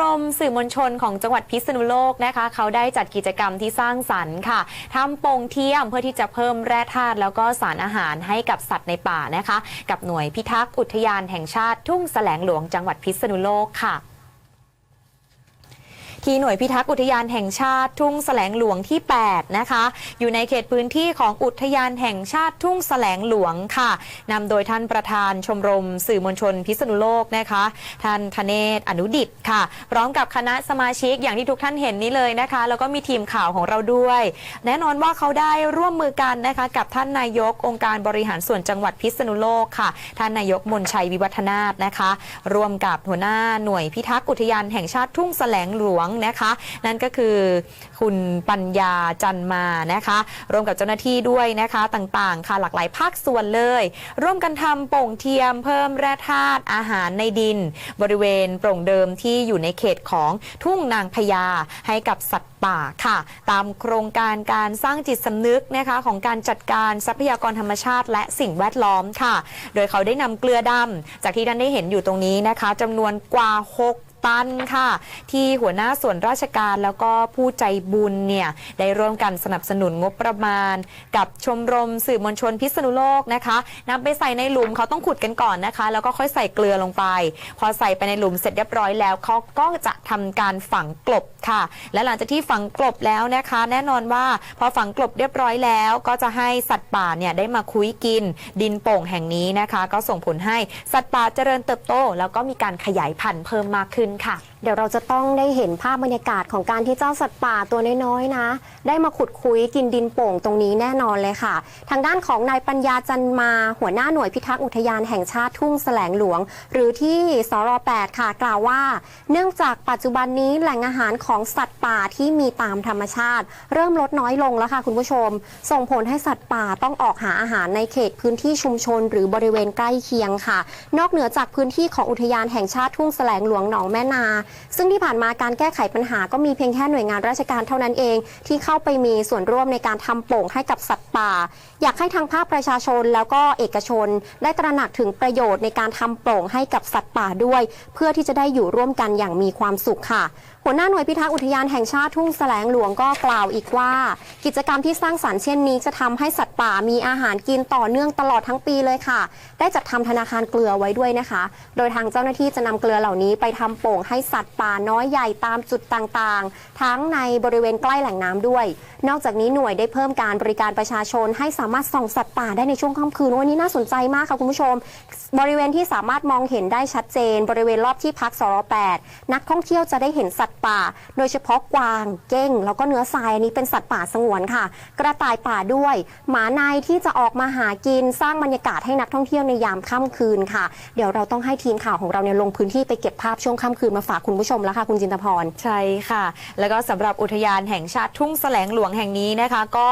รมสื่อมวลชนของจังหวัดพิษณุโลกนะคะ เขาได้จัดกิจกรรมที่สร้างสรรค์ค่ะทำโป่งเทียมเพื่อที่จะเพิ่มแร่ธาตุแล้วก็สารอาหารให้กับสัตว์ในป่านะคะ กับหน่วยพิทักษ์อุทยานแห่งชาติทุ่งแสลงหลวงจังหวัดพิษณุโลกค่ะ ที่หน่วยพิทักษ์อุทยานแห่งชาติทุ่งแสลงหลวงที่ 8 นะคะ อยู่ในเขตพื้นที่ของอุทยานแห่งชาติทุ่งแสลงหลวงค่ะนำโดยท่านประธานชมรม สื่อมวลชนพิษณุโลกนะคะ ท่านธเนศอนุดิตค่ะ พร้อมกับคณะสมาชิกอย่างที่ทุกท่านเห็นนี้เลยนะคะ แล้วก็มีทีมข่าวของเราด้วย แน่นอนว่าเขาได้ร่วมมือกันนะคะ กับท่านนายกองค์การบริหารส่วนจังหวัดพิษณุโลกค่ะ ท่านนายกมนชัยวิวัฒนาถนะคะ ร่วมกับหัวหน้าหน่วยพิทักษ์อุทยานแห่งชาติทุ่งแสลงหลวงนะคะ นั่นก็คือคุณปัญญาจันมานะคะร่วมกับเจ้าหน้าที่ด้วยนะคะต่างๆ ค่ะหลากหลายภาคส่วนเลย ร่วมกันทำโป่งเทียมเพิ่มแร่ธาตุอาหารในดิน บริเวณโปร่งเดิมที่อยู่ในเขตของทุ่งนางพญาให้กับสัตว์ป่าค่ะ ตามโครงการการสร้างจิตสำนึกนะคะของการจัดการทรัพยากรธรรมชาติ และสิ่งแวดล้อมค่ะ โดยเขาได้นำเกลือดำจากที่ท่านได้เห็นอยู่ตรงนี้นะคะจำนวนกว่า 6 ตันค่ะ ที่หัวหน้าส่วนราชการแล้วก็ผู้ใจบุญเนี่ยได้ร่วมกันสนับสนุนงบประมาณ กับชมรมสื่อมวลชนพิษณุโลกนะคะนำไปใส่ในหลุมเขาต้องขุดกันก่อนนะคะ แล้วก็ค่อยใส่เกลือลงไป พอใส่ไปในหลุมเสร็จเรียบร้อยแล้วเขาก็จะทำการฝังกลบค่ะ และหลังจากที่ฝังกลบแล้วนะคะ แน่นอนว่าพอฝังกลบเรียบร้อยแล้วก็จะให้สัตว์ป่าเนี่ยได้มาคุ้ยกิน ดินโป่งแห่งนี้นะคะ ก็ส่งผลให้สัตว์ป่าเจริญเติบโต แล้วก็มีการขยายพันธุ์เพิ่มมากขึ้นนค่ะเดี๋ยวเราจะต้องได้เห็นภาพบรรยากาศของการที่เจ้าสัตว์ป่าตัวน้อยๆนะ ได้มาขุดคุยกินดินโป่งตรงนี้แน่นอนเลยค่ะ ทางด้านของนายปัญญาจันมา หัวหน้าหน่วยพิทักษ์อุทยานแห่งชาติทุ่งแสลงหลวง หรือที่สร8ค่ะ กล่าวว่า เนื่องจากปัจจุบันนี้แหล่งอาหารของสัตว์ป่าที่มีตามธรรมชาติ เริ่มลดน้อยลงแล้วค่ะคุณผู้ชม ส่งผลให้สัตว์ป่าต้องออกหาอาหารในเขตพื้นที่ชุมชน หรือบริเวณใกล้เคียงค่ะ นอกเหนือจากพื้นที่ของอุทยานแห่งชาติทุ่งแสลงหลวงหนองแม่นาซึ่งที่ผ่านมาการแก้ไขปัญหาก็มีเพียงแค่หน่วยงานราชการเท่านั้นเอง ที่เข้าไปมีส่วนร่วมในการทำโป่งให้กับสัตว์ป่า อยากให้ทางภาคประชาชนแล้วก็เอกชน ได้ตระหนักถึงประโยชน์ในการทำโป่งให้กับสัตว์ป่าด้วย เพื่อที่จะได้อยู่ร่วมกันอย่างมีความสุขค่ะ หัวหน้าหน่วยพิทักษ์อุทยานแห่งชาติทุ่งแสลงหลวงก็กล่าวอีกว่า กิจกรรมที่สร้างสรรค์เช่นนี้จะทำให้สัตว์ป่ามีอาหารกินต่อเนื่องตลอดทั้งปีเลยค่ะ ได้จัดทำธนาคารเกลือไว้ด้วยนะคะ โดยทางเจ้าหน้าที่จะนำเกลือเหล่านี้ไปทำโป่งให้สัตว์ป่าน้อยใหญ่ตามจุดต่างๆ ทั้งในบริเวณใกล้แหล่งน้ำด้วย นอกจากนี้หน่วยได้เพิ่มการบริการประชาชน ให้สามารถส่องสัตว์ป่าได้ในช่วงค่ำคืนวันนี้น่าสนใจมากค่ะคุณผู้ชม บริเวณที่สามารถมองเห็นได้ชัดเจน บริเวณรอบที่พักสร8นักท่องเที่ยวจะได้เห็นสัตว์ป่า โดยเฉพาะกวาง เก้ง แล้วก็เนื้อทรายอันนี้เป็นสัตว์ป่าสงวนค่ะ กระต่ายป่าด้วย หมาในที่จะออกมาหากินสร้างบรรยากาศให้นักท่องเที่ยวในยามค่ำคืนค่ะ เดี๋ยวเราต้องให้ทีมข่าวของเราเนี่ยลงพื้นที่ไปเก็บภาพช่วงค่ำคืนมาฝากคุณผู้ชมแล้วค่ะคุณจินตพรใช่ค่ะ แล้วก็สำหรับอุทยานแห่งชาติทุ่งแสลงหลวงแห่งนี้นะคะ ก็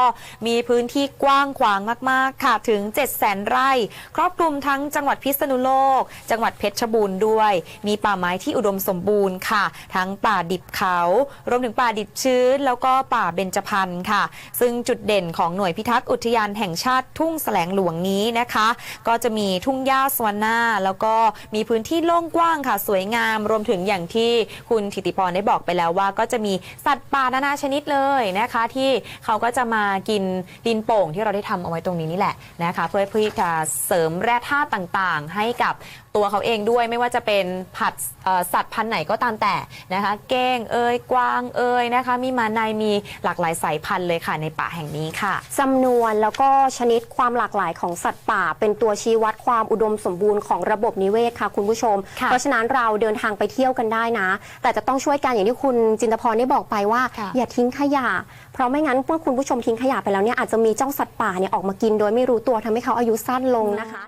มีพื้นที่กว้างขวางมาก ๆ ค่ะถึง 7 0 0 0 0 0 ไร่ ครอบคลุมทั้งจังหวัดพิษณุโลก จังหวัดเพชรบูรณ์ด้วย มีป่าไม้ที่อุดมสมบูรณ์ค่ะ ทั้งป่าดิบเขา รวมถึงป่าดิบชื้น แล้วก็ป่าเบญจพรรณค่ะ ซึ่งจุดเด่นของหน่วยพิทักษ์อุทยานแห่งชาติทุ่งแสลงหลวงนี้นะคะ ก็จะมีทุ่งหญ้าสวรรณาแล้วก็มีพื้นที่โล่งกว้างค่ะ สวยงาม รวมถึงอย่างที่คุณธิติพรได้บอกไปแล้วว่า ก็จะมีสัตว์ป่านานาชนิดเลยนะคะ ที่เขาก็จะมากินดินโป่งที่เราได้ทำเอาไว้ตรงนี้นี่แหละนะคะ เพื่อที่จะเสริมแร่ธาตุต่างๆ ให้กับ ตัวเขาเองด้วยไม่ว่าจะเป็นผัดเอ่อสัตว์พันธุ์ไหนก็ตามแต่นะคะเก้งเอยกวางเอยนะคะ มีมาในมีหลากหลายสายพันธุ์เลยค่ะในป่าแห่งนี้ค่ะจำนวนแล้วก็ชนิดความหลากหลายของสัตว์ป่า เป็นตัวชี้วัดความอุดมสมบูรณ์ของระบบนิเวศค่ะคุณผู้ชมค่ะเพราะฉะนั้นเราเดินทางไปเที่ยวกันได้นะ แต่จะต้องช่วยกันอย่างที่คุณจินตพรได้บอกไปว่าค่ะอย่าทิ้งขยะ เพราะไม่งั้นเมื่อคุณผู้ชมทิ้งขยะไปแล้วเนี่ยอาจจะมีเจ้าสัตว์ป่าเนี่ยออกมากินโดยไม่รู้ตัวทำให้เขาอายุสั้นลงนะคะ